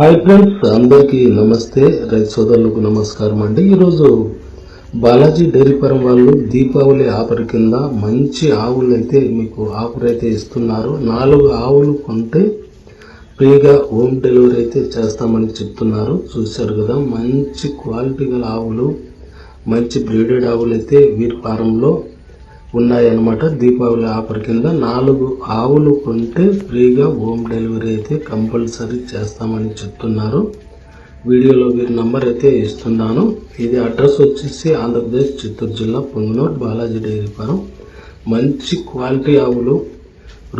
Hi friends అందరికీ నమస్తే. రైతు సోదరులకు నమస్కారం అండి. ఈరోజు బాలాజీ డైరీ ఫారం వాళ్ళు దీపావళి ఆఫర్ కింద మంచి ఆవులు అయితే మీకు ఆఫర్ అయితే ఇస్తున్నారు. నాలుగు ఆవులు కొంటే ఫ్రీగా హోమ్ డెలివరీ అయితే చేస్తామని చెప్తున్నారు. చూశారు కదా మంచి క్వాలిటీ గల ఆవులు మంచి బ్రీడెడ్ ఆవులు అయితే వీరి ఫారంలో ఉన్నాయన్నమాట. దీపావళి ఆఫర్ కింద నాలుగు ఆవులు కొంటే ఫ్రీగా హోమ్ డెలివరీ అయితే కంపల్సరీ చేస్తామని చెప్తున్నారు. వీడియోలో వీరి నంబర్ అయితే ఇస్తున్నాను. ఇది అడ్రస్ వచ్చేసి ఆంధ్రప్రదేశ్ చిత్తూరు జిల్లా పొంగనూరు బాలాజీ డైరీ ఫారం. మంచి క్వాలిటీ ఆవులు.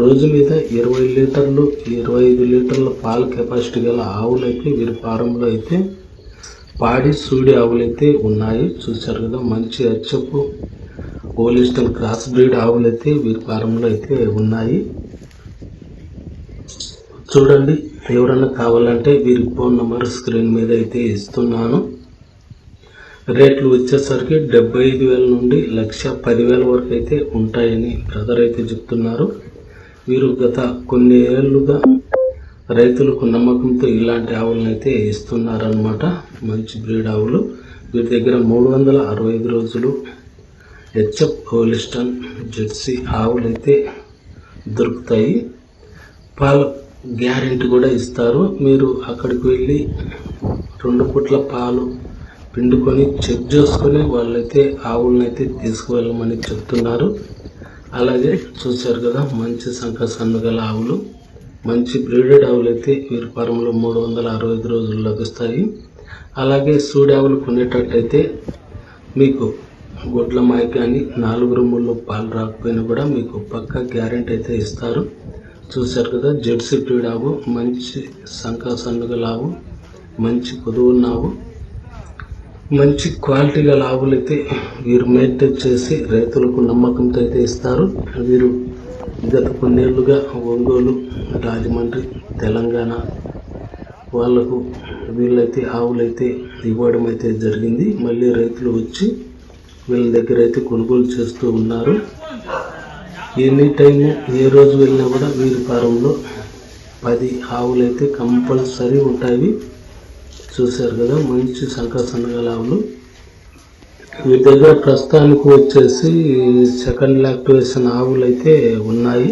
రోజు మీద ఇరవై లీటర్లు ఇరవై ఐదు లీటర్ల పాల కెపాసిటీ గల ఆవులైతే వీరి ఫారంలో అయితే పాడి సూడి ఆవులైతే ఉన్నాయి. చూశారు కదా మంచి అచ్చపు పోలిస్టల్ క్రాస్ బ్రీడ్ ఆవులు అయితే వీరి ఫారంలో అయితే ఉన్నాయి. చూడండి ఎవరన్నా కావాలంటే వీరి ఫోన్ నెంబర్ స్క్రీన్ మీద అయితే ఇస్తున్నాను. రేట్లు వచ్చేసరికి డెబ్బై ఐదు వేల నుండి లక్ష పదివేల వరకు అయితే ఉంటాయని బ్రదర్ అయితే చెప్తున్నారు. వీరు గత కొన్ని ఏళ్ళుగా రైతులకు నమ్మకంతో ఇలాంటి ఆవులను అయితే ఇస్తున్నారనమాట మంచి బ్రీడ్ ఆవులు. వీరి దగ్గర మూడు వందల అరవై ఐదు రోజులు హెచ్ఎఫ్ హోలిస్టన్ జెర్సీ ఆవులు అయితే దొరుకుతాయి. పాలు గ్యారెంటీ కూడా ఇస్తారు. మీరు అక్కడికి వెళ్ళి రెండు పూట్ల పాలు పిండుకొని చెక్ చేసుకొని వాళ్ళైతే ఆవులను అయితే తీసుకువెళ్ళమని చెప్తున్నారు. అలాగే చూశారు కదా మంచి సంఖ సన్నుగల ఆవులు. మంచి బ్రీడెడ్ ఆవులు అయితే వీరి ఫారంలో మూడు వందల అరవై ఐదు రోజులు లభిస్తాయి. అలాగే సూడి ఆవులు కొనేటట్టయితే మీకు గుడ్ల మాయ కానీ నాలుగు రూముల్లో పాలు రాకపోయినా కూడా మీకు పక్క గ్యారెంటీ అయితే ఇస్తారు. చూశారు కదా జెర్సీ బ్రీడ్ మంచి సంఖ సన్నుగల మంచి పొదువున్న నావు మంచి క్వాలిటీ గల ఆవులు అయితే వీరు మెయింటైన్ చేసి రైతులకు నమ్మకంతో అయితే ఇస్తారు. వీరు గత కొన్నేళ్ళుగా ఒంగోలు రాజమండ్రి తెలంగాణ వాళ్ళకు వీళ్ళైతే ఆవులైతే ఇవ్వడం అయితే జరిగింది. మళ్ళీ రైతులు వచ్చి వీళ్ళ దగ్గర అయితే కొనుగోలు చేస్తూ ఉన్నారు. ఎనీ టైము ఏ రోజు వెళ్ళినా కూడా వీరి ఫారంలో పది ఆవులు అయితే కంపల్సరీ ఉంటాయి. చూశారు కదా మంచి సంకసనగల ఆవులు వీరి దగ్గర ప్రస్తుతానికి వచ్చేసి సెకండ్ లాక్టివేషన్ ఆవులు అయితే ఉన్నాయి.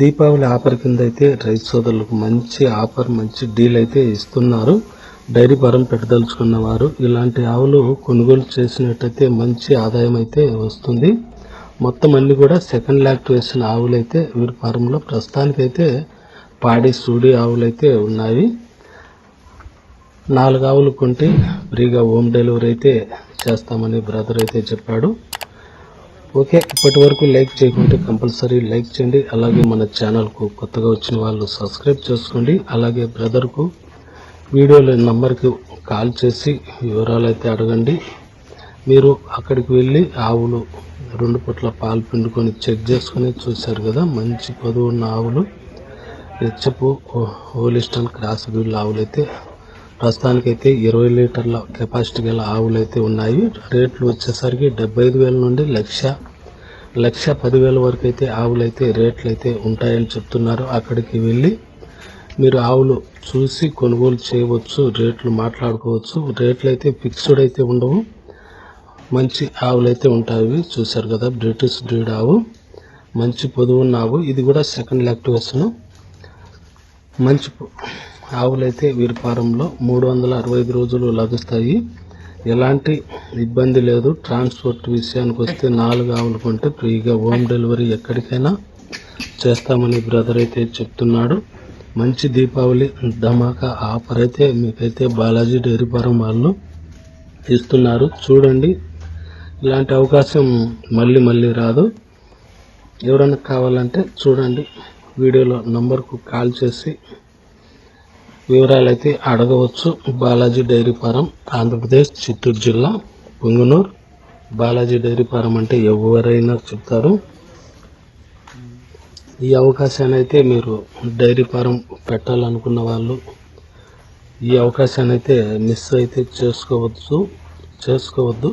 దీపావళి ఆఫర్ కింద అయితే రైతు సోదరులకు మంచి ఆఫర్ మంచి డీల్ అయితే ఇస్తున్నారు. డైరీ ఫారం పెట్టదలుచుకున్న వారు ఇలాంటి ఆవులు కొనుగోలు చేసినట్టయితే మంచి ఆదాయం అయితే వస్తుంది. మొత్తం అన్ని కూడా సెకండ్ లాక్టివేషన్ ఆవులు అయితే వీరి ఫారంలో ప్రస్తుతానికైతే పాడి సూడి ఆవులు అయితే ఉన్నాయి. నాలుగు ఆవులు కొంటే ఫ్రీగా హోమ్ డెలివరీ అయితే చేస్తామని బ్రదర్ అయితే చెప్పాడు. ఓకే ఇప్పటి వరకు లైక్ చేయకుంటే కంపల్సరీ లైక్ చేయండి. అలాగే మన ఛానల్కు కొత్తగా వచ్చిన వాళ్ళు సబ్స్క్రైబ్ చేసుకోండి. అలాగే బ్రదర్కు వీడియోలో నెంబర్కి కాల్ చేసి వివరాలు అయితే అడగండి. మీరు అక్కడికి వెళ్ళి ఆవులు రెండు పూట్ల పాలు పిండుకొని చెక్ చేసుకొని చూశారు కదా మంచి పొదువు ఉన్న ఆవులు. హెచ్చపు హోలిస్టన్ క్రాస్ బ్రీడ్ ఆవులు అయితే ప్రస్తుతానికైతే ఇరవై లీటర్ల కెపాసిటీ గల ఆవులు అయితే ఉన్నాయి. రేట్లు వచ్చేసరికి డెబ్బై ఐదు వేల నుండి లక్ష లక్ష పదివేల వరకు అయితే ఆవులు అయితే రేట్లు అయితే ఉంటాయని చెప్తున్నారు. అక్కడికి వెళ్ళి మీరు ఆవులు చూసి కొనుగోలు చేయవచ్చు రేట్లు మాట్లాడుకోవచ్చు. రేట్లు అయితే ఫిక్స్డ్ అయితే ఉండవు. మంచి ఆవులు అయితే ఉంటాయి. చూశారు కదా బ్రిటిష్ బ్రీడ్ ఆవు. మంచి పొదువున్న ఆవు. ఇది కూడా సెకండ్ లాక్టివేషన్ మంచి పొ- ఆవులైతే వీరి ఫారంలో మూడు వందల అరవై ఐదు రోజులు లభిస్తాయి. ఎలాంటి ఇబ్బంది లేదు. ట్రాన్స్పోర్ట్ విషయానికి వస్తే నాలుగు ఆవులు కొంటే ఫ్రీగా హోమ్ డెలివరీ ఎక్కడికైనా చేస్తామని బ్రదర్ అయితే చెప్తున్నాడు. మంచి దీపావళి ధమాకా ఆఫర్ అయితే మీకైతే బాలాజీ డైరీ ఫారం వాళ్ళు ఇస్తున్నారు. చూడండి. ఇలాంటి అవకాశం మళ్ళీ మళ్ళీ రాదు. ఎవరైనా కావాలంటే చూడండి. వీడియోలో నంబర్కు కాల్ చేసి వివరాలు అయితే అడగవచ్చు. బాలాజీ డైరీ ఫారం ఆంధ్రప్రదేశ్ చిత్తూరు జిల్లా పొంగునూరు. బాలాజీ డైరీ ఫారం అంటే ఎవరైనా చెప్తారు. ఈ అవకాశాన్ని అయితే మీరు డైరీ ఫారం పెట్టాలనుకున్న వాళ్ళు ఈ అవకాశాన్ని అయితే మిస్ అయితే చేసుకోవచ్చు చేసుకోవద్దు.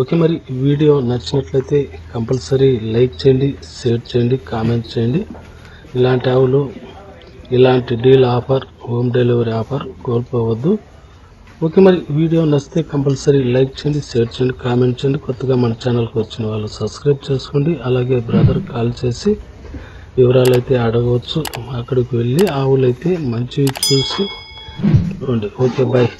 ఓకే మరి వీడియో నచ్చినట్లయితే కంపల్సరీ లైక్ చేయండి షేర్ చేయండి కామెంట్ చేయండి. ఇలాంటి ఆవులు ఇలాంటి deal offer home delivery offer కోల్పోవద్దు. Okay మరి వీడియో నచ్చితే కంపల్సరీ లైక్ చేయండి షేర్ చేయండి కామెంట్ చేయండి. కొత్తగా మన ఛానల్కి వచ్చిన వాళ్ళు సబ్స్క్రైబ్ చేసుకోండి. అలాగే బ్రదర్ కాల్ చేసి వివరాలు అయితే అడగవచ్చు. అక్కడికి వెళ్ళి ఆవులు అయితే మంచివి చూసి ఓకే బాయ్